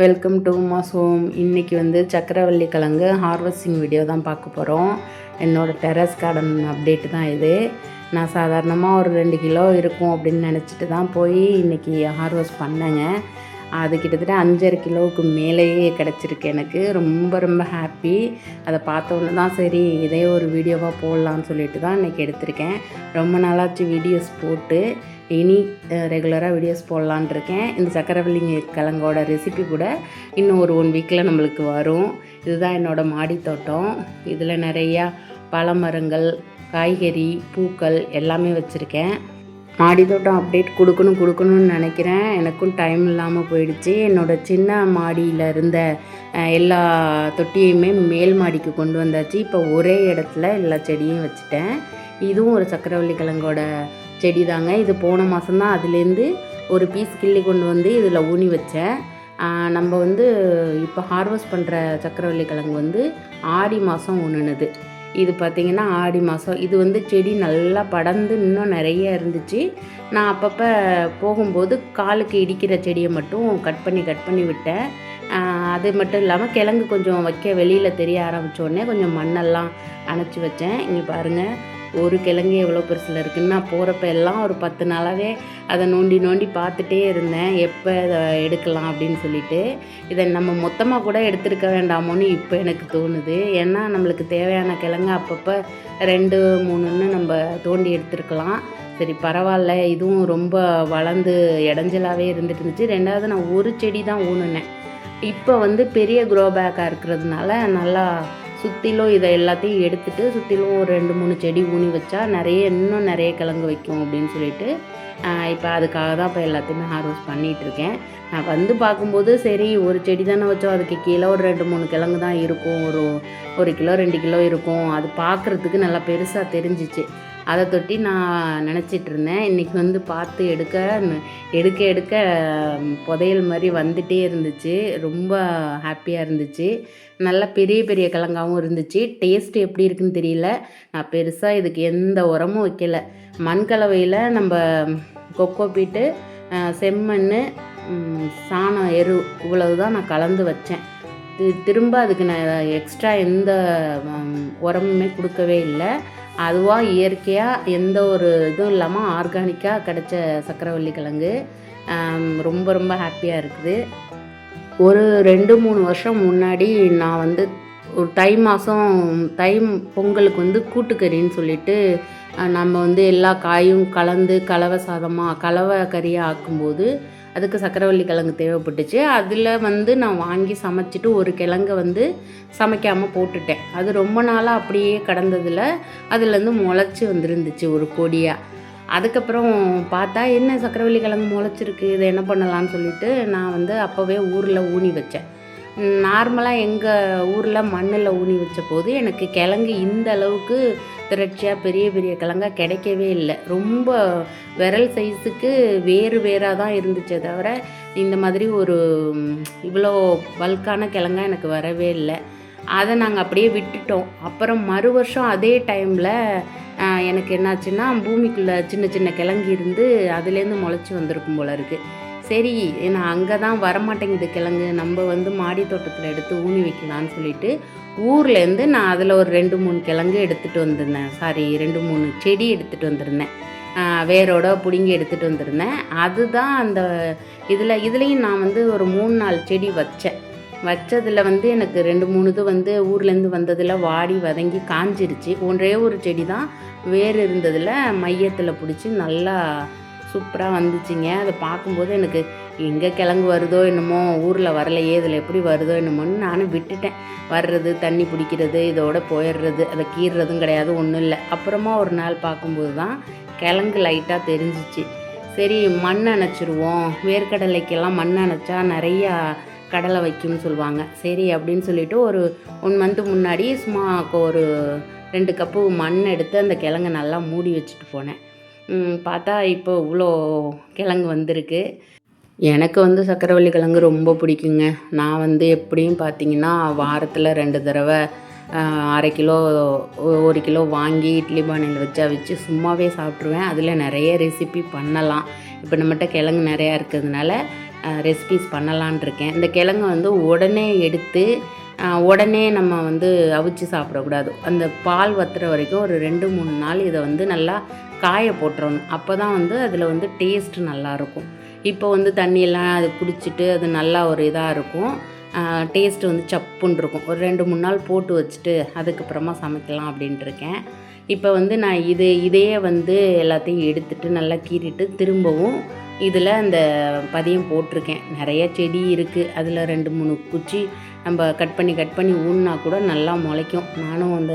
Welcome to mass home இன்றைக்கி வந்து சக்கரவள்ளி கிழங்கு ஹார்வெஸ்டிங் வீடியோ தான் பார்க்க போகிறோம் என்னோடய டெரஸ் கார்டன் அப்டேட்டு தான் இது. நான் சாதாரணமாக ஒரு ரெண்டு கிலோ இருக்கும் அப்படின்னு நினச்சிட்டு தான் போய் இன்றைக்கி ஹார்வெஸ்ட் பண்ணேங்க. அது கிட்டத்தட்ட அஞ்சரை கிலோவுக்கு மேலேயே கிடச்சிருக்கு எனக்கு. ரொம்ப ரொம்ப ஹாப்பி அதை பார்த்தோன்னே தான் சரி இதே ஒரு வீடியோவாக போடலான்னு சொல்லிட்டு தான் இன்றைக்கி எடுத்திருக்கேன். ரொம்ப நாளாச்சு வீடியோஸ் போட்டு இனி ரெகுலராக வீடியோஸ் போடலான் இருக்கேன் இந்த சக்கரவள்ளிங்க கிழங்கோட ரெசிபி கூட இன்னும் ஒரு ஒன் வீக்கில் நம்மளுக்கு வரும். இதுதான் என்னோடய மாடித்தோட்டம் இதில் நிறையா பழமரங்கள் காய்கறி பூக்கள் எல்லாமே வச்சுருக்கேன். மாடி தோட்டம் அப்டேட் கொடுக்கணும் கொடுக்கணும்னு நினைக்கிறேன். எனக்கும் டைம் இல்லாமல் போயிடுச்சு. என்னோடய சின்ன மாடியில் இருந்த எல்லா தொட்டியுமே மேல் மாடிக்கு கொண்டு வந்தாச்சு. இப்போ ஒரே இடத்துல எல்லா செடியும் வச்சுட்டேன். இதுவும் ஒரு சக்கரவள்ளி கிழங்கோட செடி தாங்க இது போன மாதம்தான் அதுலேருந்து ஒரு பீஸ் கிள்ளி கொண்டு வந்து இதில் ஊனி வச்சேன். நம்ம வந்து இப்போ ஹார்வெஸ்ட் பண்ணுற சக்கரவள்ளி கிழங்கு வந்து ஆடி மாதம் ஊனுனது. இது பார்த்திங்கன்னா ஆடி மாதம் இது வந்து செடி நல்லா படர்ந்து இன்னும் நிறைய இருந்துச்சு. நான் அப்பப்போ போகும்போது காலுக்கு இடிக்கிற செடியை மட்டும் கட் பண்ணி கட் பண்ணி விட்டேன். அது மட்டும் இல்லாமல் கிழங்கு கொஞ்சம் வைக்க வெளியில் தெரிய ஆரம்பித்தோடனே கொஞ்சம் மண்ணெல்லாம் அணைச்சி வச்சேன். இங்கே பாருங்கள் ஒரு கிழங்கு எவ்வளோ பெருசில் இருக்குன்னு நான் போகிறப்ப எல்லாம் ஒரு பத்து நாளாகவே அதை நோண்டி நோண்டி பார்த்துட்டே இருந்தேன். எப்போ இதை எடுக்கலாம் அப்படின்னு சொல்லிட்டு. இதை நம்ம மொத்தமாக கூட எடுத்திருக்க வேண்டாமோன்னு இப்போ எனக்கு தோணுது. ஏன்னா நம்மளுக்கு தேவையான கிழங்கு அப்பப்போ ரெண்டு மூணுன்னு நம்ம தோண்டி எடுத்துருக்கலாம். சரி பரவாயில்ல. இதுவும் ரொம்ப வளர்ந்து இடைஞ்சலாகவே இருந்துட்டு இருந்துச்சு ரெண்டாவது நான் ஒரு செடி தான் ஊனுனேன். இப்போ வந்து பெரிய க்ரோ பேக்காக இருக்கிறதுனால நல்லா சுற்றிலும் இதை எல்லாத்தையும் எடுத்துட்டு சுற்றிலும் ஒரு ரெண்டு மூணு செடி ஊனி வச்சா நிறைய இன்னும் நிறைய கிழங்கு வைக்கும் அப்படின்னு சொல்லிட்டு இப்போ அதுக்காக தான் இப்போ எல்லாத்தையுமே ஹார்வெஸ்ட் பண்ணிகிட்டு இருக்கேன். நான் வந்து பார்க்கும்போது சரி ஒரு செடி தானே வச்சோம் அதுக்கு கீழே ஒரு ரெண்டு மூணு கிழங்கு தான் இருக்கும் ஒரு ஒரு கிலோ ரெண்டு கிலோ இருக்கும். அது பார்க்குறதுக்கு நல்லா பெருசாக தெரிஞ்சிச்சு. அதை தொட்டி நான் நினச்சிட்டு இருந்தேன் இன்றைக்கி வந்து பார்த்து எடுக்க எடுக்க எடுக்க புதையல் மாதிரி வந்துட்டே இருந்துச்சு. ரொம்ப ஹாப்பியாக இருந்துச்சு. நல்லா பெரிய பெரிய கிழங்காவும் இருந்துச்சு. டேஸ்ட் எப்படி இருக்குன்னு தெரியல. நான் பெருசாக இதுக்கு எந்த உரமும் வைக்கல. மண் கலவையில் நம்ம கொக்கோ பீட்டு செம்மண் சாணம் எரு இவ்வளவு தான் நான் கலந்து வச்சேன். திரும்ப அதுக்கு நான் எக்ஸ்ட்ரா எந்த உரமுமே கொடுக்கவே இல்லை. அதுவாக இயற்கையாக எந்த ஒரு இதுவும் இல்லாமல் ஆர்கானிக்காக கிடைச்ச சக்கரவள்ளி கிழங்கு ரொம்ப ரொம்ப ஹாப்பியாக இருக்குது. ஒரு ரெண்டு மூணு வருஷம் முன்னாடி நான் வந்து ஒரு தை மாதம் தை பொங்கலுக்கு வந்து கூட்டுக்கறின்னு சொல்லிட்டு நம்ம வந்து எல்லா காயும் கலந்து கலவை சாதமாக கலவை கறியாக ஆக்கும்போது அதுக்கு சக்கரவள்ளி கிழங்கு தேவைப்பட்டுச்சு. அதில் வந்து நான் வாங்கி சமைச்சிட்டு ஒரு கிழங்கு வந்து சமைக்காமல் போட்டுட்டேன். அது ரொம்ப நாளாக அப்படியே கடந்ததில் அதுலேருந்து முளைச்சி வந்துருந்துச்சு ஒரு கொடியாக அதுக்கப்புறம் பார்த்தா என்ன சக்கரவள்ளி கிழங்கு முளைச்சிருக்கு இதை என்ன பண்ணலான்னு சொல்லிட்டு நான் வந்து அப்போவே ஊரில் ஊனி வச்சேன். நார்மலாக எங்கள் ஊரில் மண்ணில் ஊனி வச்ச போது எனக்கு கிழங்கு இந்த அளவுக்கு திரட்சியாக பெரிய பெரிய கிழங்கா கிடைக்கவே இல்லை. ரொம்ப விரல் சைஸுக்கு வேறு வேறாக தான் இருந்துச்சே தவிர இந்த மாதிரி ஒரு இவ்வளோ பல்கான கிழங்கா எனக்கு வரவே இல்லை. அதை நாங்கள் அப்படியே விட்டுட்டோம். அப்புறம் மறு வருஷம் அதே டைமில் எனக்கு என்னாச்சுன்னா பூமிக்குள்ளே சின்ன சின்ன கிழங்கு இருந்து அதுலேருந்து முளைச்சி வந்திருக்கும் போல இருக்குது சரி நான் அங்கே தான் வரமாட்டேங்குது கிழங்கு. நம்ம வந்து மாடி தோட்டத்தில் எடுத்து ஊனி வைக்கலான்னு சொல்லிட்டு ஊர்லேருந்து நான் அதில் ஒரு ரெண்டு மூணு கிழங்கு எடுத்துகிட்டு வந்திருந்தேன். சாரி ரெண்டு மூணு செடி எடுத்துகிட்டு வந்திருந்தேன். வேரோட பிடுங்கி எடுத்துகிட்டு வந்திருந்தேன். அதுதான் அந்த இதில் இதுலேயும் நான் வந்து ஒரு மூணு நாலு செடி வச்சேன். வச்சதில் வந்து எனக்கு ரெண்டு மூணு இது வந்து ஊர்லேருந்து வந்ததில் வாடி வதங்கி காஞ்சிருச்சு. ஒன்றே ஒரு செடி தான் வேர் இருந்ததில் மையத்தில் பிடிச்சி நல்லா சூப்பராக வந்துச்சுங்க. அதை பார்க்கும்போது எனக்கு எங்கே கிழங்கு வருதோ என்னமோ ஊரில் வரலையே இதில் எப்படி வருதோ என்னமோன்னு நானும் விட்டுட்டேன். வர்றது தண்ணி பிடிக்கிறது இதோட போயிடுறது அதை கீறுறதும் கிடையாது ஒன்றும் இல்லை. அப்புறமா ஒரு நாள் பார்க்கும்போது தான் கிழங்கு லைட்டாக தெரிஞ்சிச்சு. சரி மண் அணைச்சிருவோம். வேர்க்கடலைக்கெல்லாம் மண் அணைச்சா நிறையா கடலை வைக்கும்னு சொல்லுவாங்க. சரி அப்படின்னு சொல்லிட்டு ஒரு ஒன் மந்த்து முன்னாடி சும்மா ஒரு ரெண்டு கப்பு மண் எடுத்து அந்த கிழங்கை நல்லா மூடி வச்சுட்டு போனேன். பார்த்தா இப்போ இவ்வளோ கிழங்கு வந்திருக்கு. எனக்கு வந்து சக்கரவள்ளி கிழங்கு ரொம்ப பிடிக்குங்க. நான் வந்து எப்படியும் பார்த்தீங்கன்னா வாரத்தில் ரெண்டு தடவை அரை கிலோ ஒரு கிலோ வாங்கி இட்லி பானையில் வச்சு அவிச்சு சும்மாவே சாப்பிட்ருவேன் அதில் நிறைய ரெசிபி பண்ணலாம். இப்போ நம்மகிட்ட கிழங்கு நிறையா இருக்கிறதுனால ரெசிபிஸ் பண்ணலான் இருக்கேன். இந்த கிழங்கு வந்து உடனே எடுத்து உடனே நம்ம வந்து அவிச்சு சாப்பிடக்கூடாது. அந்த பால் வத்துற வரைக்கும் ஒரு ரெண்டு மூணு நாள் இதை வந்து நல்லா காய போட்டுறணும். அப்போ தான் வந்து அதில் வந்து டேஸ்ட் நல்லாயிருக்கும். இப்போ வந்து தண்ணியெல்லாம் அது குடிச்சிட்டு அது நல்லா ஒரு இதாக இருக்கும். டேஸ்ட்டு வந்து சப்புன்னு இருக்கும். ஒரு ரெண்டு மூணு நாள் போட்டு வச்சுட்டு அதுக்கப்புறமா சமைக்கலாம் அப்படின்ட்டுருக்கேன் இப்போ வந்து நான் இது இதையே வந்து எல்லாத்தையும் எடுத்துட்டு நல்லா கீறிட்டு திரும்பவும் இதில் அந்த பதியம் போட்டிருக்கேன். நிறைய செடி இருக்குது அதில் ரெண்டு மூணு குச்சி நம்ம கட் பண்ணி கட் பண்ணி ஊன்னா கூட நல்லா முளைக்கும். நானும் அந்த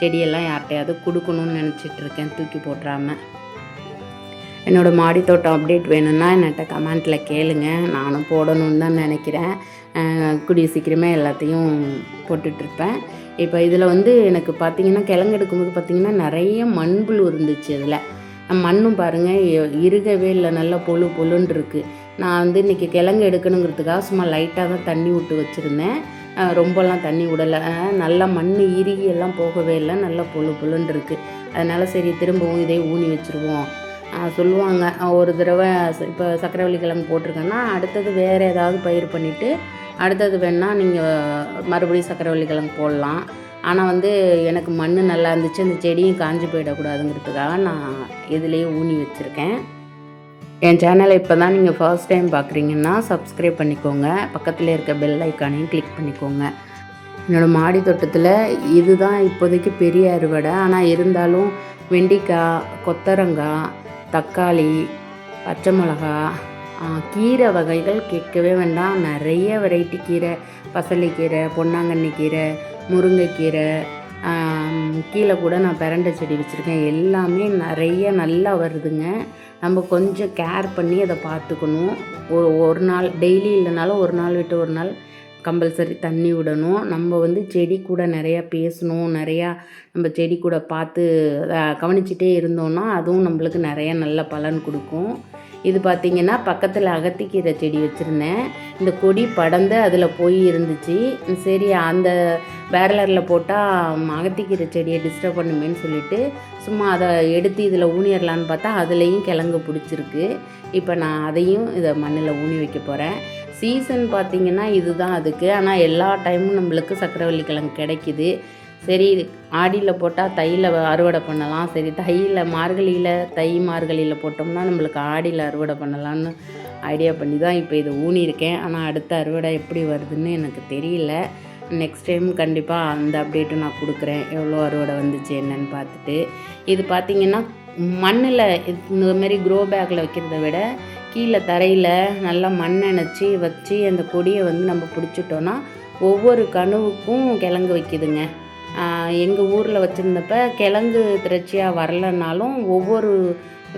செடியெல்லாம் யார்கிட்டையாவது கொடுக்கணும்னு நினச்சிட்டு இருக்கேன். தூக்கி போட்டுறாம. என்னோடய மாடி தோட்டம் அப்டேட் வேணும்னா என்கிட்ட கமெண்ட்டில் கேளுங்க. நானும் போடணும்னு தான் நினைக்கிறேன். கூடிய சீக்கிரமே எல்லாத்தையும் போட்டுட்ருப்பேன் இப்போ இதில் வந்து எனக்கு பார்த்தீங்கன்னா கிழங்கு எடுக்கும்போது பார்த்திங்கன்னா நிறைய மண்புழு இருந்துச்சு அதில் மண்ணும் பாருங்கள் இருகவே இல்லை நல்லா பொழு பொழுன்னு இருக்குது நான் வந்து இன்றைக்கி கிழங்கு எடுக்கணுங்கிறதுக்காக சும்மா லைட்டாக தான் தண்ணி விட்டு வச்சுருந்தேன். ரொம்பலாம் தண்ணி விடலை. நல்லா மண் இறுகி எல்லாம் போகவே இல்லை நல்லா பொழு பொழுன்னு இருக்குது அதனால் சரி திரும்பவும் இதே ஊனி வச்சுருவோம். சொல்லுவாங்க ஒரு தடவை இப்போ சக்கரவள்ளி கிழங்கு போட்டிருக்கேன்னா அடுத்தது வேறு ஏதாவது பயிர் பண்ணிவிட்டு அடுத்தது வேணால் நீங்கள் மறுபடியும் சக்கரவள்ளி கிழங்கு போடலாம். ஆனால் வந்து எனக்கு மண் நல்லா இருந்துச்சு அந்த செடியும் காஞ்சி போயிடக்கூடாதுங்கிறதுக்காக நான் இதுலேயே ஊனி வச்சுருக்கேன். என் சேனலை இப்போ தான் நீங்கள் ஃபர்ஸ்ட் டைம் பார்க்குறீங்கன்னா சப்ஸ்கிரைப் பண்ணிக்கோங்க. பக்கத்தில் இருக்க பெல் ஐக்கானையும் கிளிக் பண்ணிக்கோங்க. என்னோடய மாடி தோட்டத்தில் இதுதான் இப்போதைக்கு பெரிய அறுவடை. ஆனால் இருந்தாலும் வெண்டிக்காய் கொத்தரங்காய் தக்காளி பச்சை மிளகா கீரை வகைகள் கேட்கவே வேண்டாம். நிறைய வெரைட்டி கீரை பசலைக்கீரை பொன்னாங்கண்ணி கீரை முருங்கைக்கீரை கீழே கூட நான் பிரண்டை செடி வச்சுருக்கேன். எல்லாமே நிறைய நல்லா வருதுங்க. நம்ம கொஞ்சம் கேர் பண்ணி அதை பார்த்துக்கணும். ஒரு ஒரு நாள் டெய்லி இல்லைனாலும் ஒரு நாள் விட்டு ஒரு நாள் கம்பல்சரி தண்ணி விடணும். நம்ம வந்து செடி கூட நிறையா பேசணும். நிறையா நம்ம செடி கூட பார்த்து கவனிச்சிட்டே இருந்தோம்னா அதுவும் நம்மளுக்கு நிறைய நல்ல பலன் கொடுக்கும். இது பார்த்திங்கன்னா பக்கத்தில் அகத்திக்கீரை செடி வச்சுருந்தேன். இந்த கொடி படந்து அதில் போய் இருந்துச்சு. சரி அந்த பேரலரில் போட்டால் அகத்திக்கீரை செடியை டிஸ்டர்ப் பண்ணுமேன்னு சொல்லிட்டு சும்மா அதை எடுத்து இதில் ஊனிடலான்னு பார்த்தா அதுலேயும் கிழங்கு பிடிச்சிருக்கு. இப்போ நான் அதையும் இதை மண்ணில் ஊனி வைக்க போகிறேன் சீசன் பார்த்திங்கன்னா இதுதான் அதுக்கு. ஆனால் எல்லா டைமும் நம்மளுக்கு சக்கரவள்ளி கிழங்கு கிடைக்குது. சரி ஆடியில் போட்டால் தையில் அறுவடை பண்ணலாம். சரி தையில் மார்கழியில் தை மார்கழியில் போட்டோம்னா நம்மளுக்கு ஆடியில் அறுவடை பண்ணலான்னு ஐடியா பண்ணி தான் இப்போ இதை ஊனியிருக்கேன். ஆனால் அடுத்த அறுவடை எப்படி வருதுன்னு எனக்கு தெரியல. நெக்ஸ்ட் டைம் கண்டிப்பாக அந்த அப்டேட்டும் நான் கொடுக்குறேன். எவ்வளோ அறுவடை வந்துச்சு என்னன்னு பார்த்துட்டு. இது பார்த்திங்கன்னா மண்ணில் இந்த மாதிரி க்ரோ பேக்கில் வைக்கிறத விட கீழே தரையில் நல்லா மண்ணெச்சி வச்சு அந்த கொடியை வந்து நம்ம பிடிச்சிட்டோன்னா ஒவ்வொரு கனவுக்கும் கிழங்கு வைக்குதுங்க. எங்கள் ஊரில் வச்சுருந்தப்ப கிழங்கு திரட்சியாக வரலனாலும் ஒவ்வொரு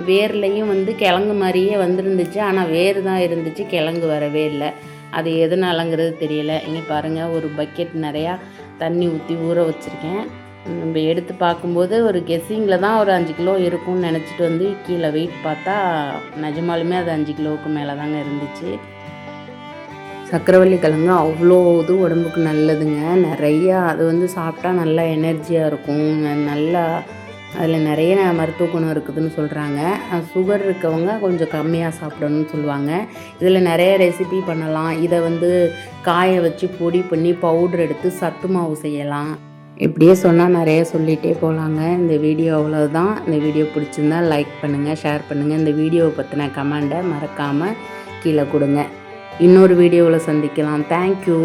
வேர்லேயும் வந்து கிழங்கு மாதிரியே வந்துருந்துச்சு. ஆனால் வேர் தான் இருந்துச்சு. கிழங்கு வரவே இல்லை. அது எதனாலங்கிறது தெரியல. இங்கே பாருங்கள் ஒரு பக்கெட் நிறையா தண்ணி ஊற்றி ஊற வச்சுருக்கேன். நம்ம எடுத்து பார்க்கும்போது ஒரு கெஸ்ஸிங்கில் தான் ஒரு அஞ்சு கிலோ இருக்கும்னு நினச்சிட்டு வந்து கீழே வெயிட் பார்த்தா நிஜமாலுமே அது அஞ்சு கிலோவுக்கு மேலே தாங்க இருந்துச்சு. சக்கரவள்ளி கிழங்கு அவ்வளோ இது உடம்புக்கு நல்லதுங்க. நிறையா அது வந்து சாப்பிட்டா நல்லா எனர்ஜியாக இருக்கும். நல்லா அதில் நிறைய மருத்துவ குணம் இருக்குதுன்னு சொல்கிறாங்க சுகர் இருக்கவங்க கொஞ்சம் கம்மியாக சாப்பிடணும்னு சொல்லுவாங்க. இதில் நிறைய ரெசிபி பண்ணலாம். இதை வந்து காய வச்சு பொடி பண்ணி பவுடர் எடுத்து சத்து மாவு செய்யலாம். இப்படியே சொன்னால் நிறைய சொல்லிகிட்டே போகலாங்க இந்த வீடியோ அவ்வளோதான் இந்த வீடியோ பிடிச்சிருந்தா லைக் பண்ணுங்கள் ஷேர் பண்ணுங்கள் இந்த வீடியோவை பற்றின கமெண்டை மறக்காமல் கீழே கொடுங்க. இன்னொரு வீடியோவில் சந்திக்கலாம். தேங்க்யூ